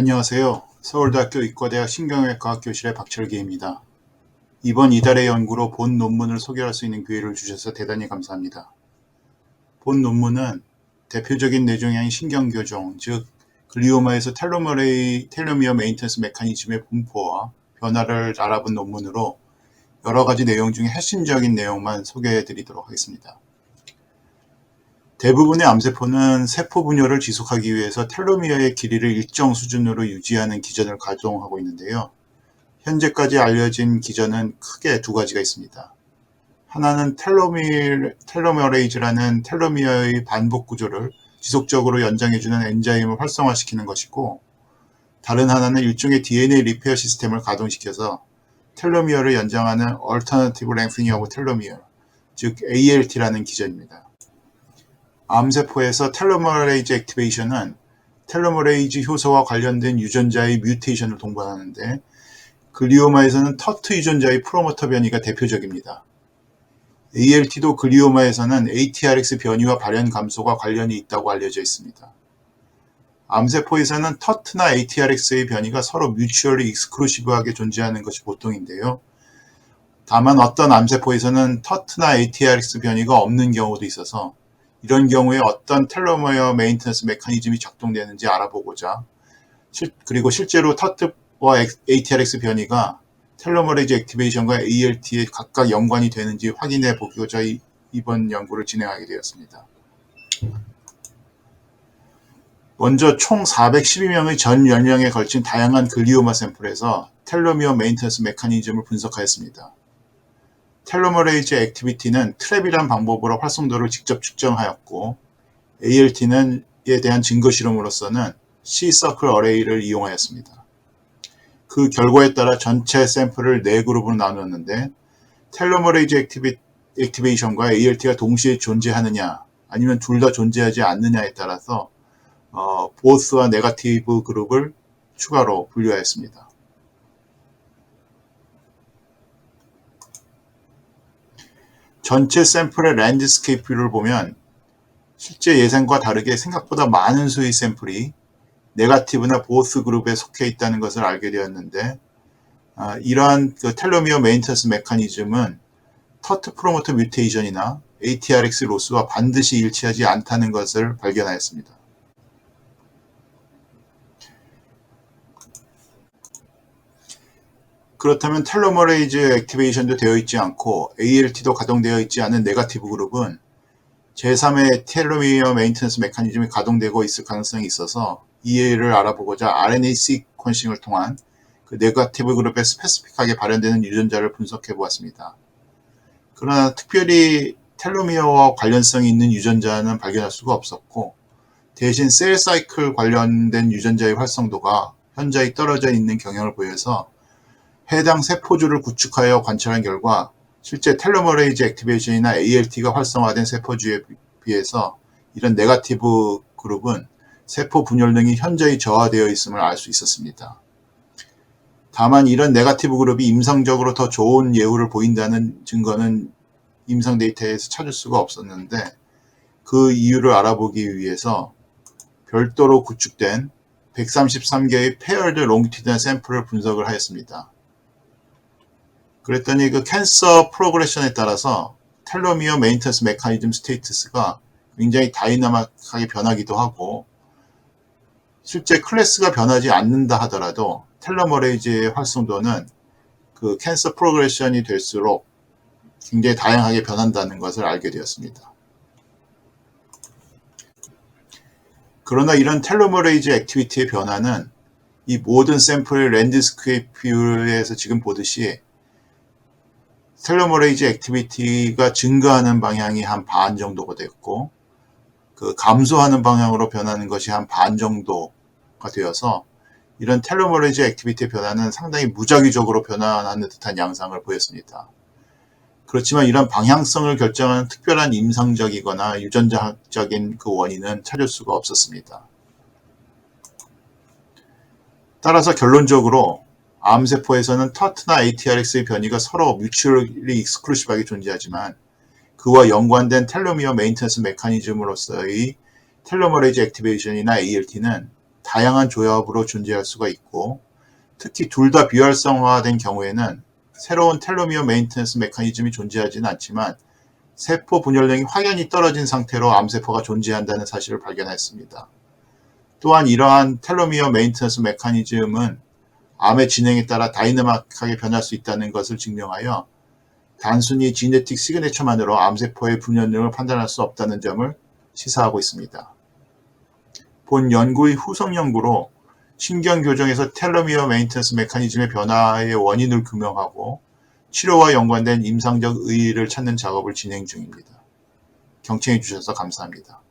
안녕하세요. 서울대학교 의과대학 신경외과학교실의 박철기입니다. 이번 이달의 연구로 본 논문을 소개할 수 있는 기회를 주셔서 대단히 감사합니다. 본 논문은 대표적인 뇌종양인 신경교종, 즉 글리오마에서 텔로머레이, 텔로미어 메인턴스 메커니즘의 분포와 변화를 알아본 논문으로 여러 가지 내용 중에 핵심적인 내용만 소개해 드리도록 하겠습니다. 대부분의 암세포는 세포 분열을 지속하기 위해서 텔로미어의 길이를 일정 수준으로 유지하는 기전을 가동하고 있는데요. 현재까지 알려진 기전은 크게 두 가지가 있습니다. 하나는 텔로미, 텔로메어레이즈라는 텔로미어의 반복 구조를 지속적으로 연장해주는 엔자임을 활성화시키는 것이고, 다른 하나는 일종의 DNA 리페어 시스템을 가동시켜서 텔로미어를 연장하는 Alternative Lengthening of Telomere, 즉 ALT라는 기전입니다. 암세포에서 텔로머레이즈 액티베이션은 텔로머레이즈 효소와 관련된 유전자의 뮤테이션을 동반하는데 글리오마에서는 터트 유전자의 프로모터 변이가 대표적입니다. ALT도 글리오마에서는 ATRX 변이와 발현 감소가 관련이 있다고 알려져 있습니다. 암세포에서는 터트나 ATRX의 변이가 서로 뮤추얼리 익스크루시브하게 존재하는 것이 보통인데요. 다만 어떤 암세포에서는 터트나 ATRX 변이가 없는 경우도 있어서 이런 경우에 어떤 텔로머어 메인터스 메커니즘이 작동되는지 알아보고자 그리고 실제로 터트와 ATRX 변이가 텔로머레이즈 액티베이션과 ALT에 각각 연관이 되는지 확인해 보고자 이번 연구를 진행하게 되었습니다. 먼저 총 412명의 전 연령에 걸친 다양한 글리오마 샘플에서 텔로미어 메인터스 메커니즘을 분석하였습니다. 텔로머레이즈 액티비티는 트랩이란 방법으로 활성도를 직접 측정하였고 ALT는 에 대한 증거 실험으로서는 C-서클 어레이를 이용하였습니다. 그 결과에 따라 전체 샘플을 4그룹으로 나누었는데 텔로머레이즈 액티비, 액티베이션과 ALT가 동시에 존재하느냐 아니면 둘 다 존재하지 않느냐에 따라서 어, 보스와 네가티브 그룹을 추가로 분류하였습니다. 전체 샘플의 랜드스케이프를 보면 실제 예상과 다르게 생각보다 많은 수의 샘플이 네가티브나 보스 그룹에 속해 있다는 것을 알게 되었는데 아, 이러한 그 텔로미어 메인턴스 메커니즘은 터트 프로모터 뮤테이션이나 ATRX 로스와 반드시 일치하지 않다는 것을 발견하였습니다. 그렇다면 텔로머레이즈 액티베이션도 되어 있지 않고 ALT도 가동되어 있지 않은 네가티브 그룹은 제3의 텔로미어 메인터넌스 메커니즘이 가동되고 있을 가능성이 있어서 이해를 알아보고자 RNA 시퀀싱을 통한 그 네가티브 그룹에 스페시픽하게 발현되는 유전자를 분석해 보았습니다. 그러나 특별히 텔로미어와 관련성이 있는 유전자는 발견할 수가 없었고 대신 셀 사이클 관련된 유전자의 활성도가 현저히 떨어져 있는 경향을 보여서 해당 세포주를 구축하여 관찰한 결과 실제 텔로머레이즈 액티베이션이나 ALT가 활성화된 세포주에 비해서 이런 네가티브 그룹은 세포 분열 능이 현저히 저하되어 있음을 알 수 있었습니다. 다만 이런 네가티브 그룹이 임상적으로 더 좋은 예후를 보인다는 증거는 임상 데이터에서 찾을 수가 없었는데 그 이유를 알아보기 위해서 별도로 구축된 133개의 페어드 롱티드 샘플을 분석을 하였습니다. 그랬더니 그 캔서 프로그레션에 따라서 텔로미어 메인턴스 메커니즘 스테이트스가 굉장히 다이나믹하게 변하기도 하고 실제 클래스가 변하지 않는다 하더라도 텔로머레이즈의 활성도는 그 캔서 프로그레션이 될수록 굉장히 다양하게 변한다는 것을 알게 되었습니다. 그러나 이런 텔로머레이즈 액티비티의 변화는 이 모든 샘플의 랜드스케이프에서 지금 보듯이 텔로머레이즈 액티비티가 증가하는 방향이 한 반 정도가 됐고 그 감소하는 방향으로 변하는 것이 한 반 정도가 되어서 이런 텔로머레이즈 액티비티의 변화는 상당히 무작위적으로 변화하는 듯한 양상을 보였습니다. 그렇지만 이런 방향성을 결정하는 특별한 임상적이거나 유전자학적인 그 원인은 찾을 수가 없었습니다. 따라서 결론적으로 암세포에서는 터트나 ATRX의 변이가 서로 뮤추얼리 익스클루시브하게 존재하지만 그와 연관된 텔로미어 메인턴스 메커니즘으로서의 텔로머레이즈 액티베이션이나 ALT는 다양한 조합으로 존재할 수가 있고 특히 둘 다 비활성화된 경우에는 새로운 텔로미어 메인테넌스 메커니즘이 존재하지는 않지만 세포 분열량이 확연히 떨어진 상태로 암세포가 존재한다는 사실을 발견했습니다. 또한 이러한 텔로미어 메인테넌스 메커니즘은 암의 진행에 따라 다이나믹하게 변할 수 있다는 것을 증명하여 단순히 지네틱 시그네처만으로 암세포의 분열력을 판단할 수 없다는 점을 시사하고 있습니다. 본 연구의 후속 연구로 신경 교정에서 텔로미어 메인테넌스 메커니즘의 변화의 원인을 규명하고 치료와 연관된 임상적 의의를 찾는 작업을 진행 중입니다. 경청해 주셔서 감사합니다.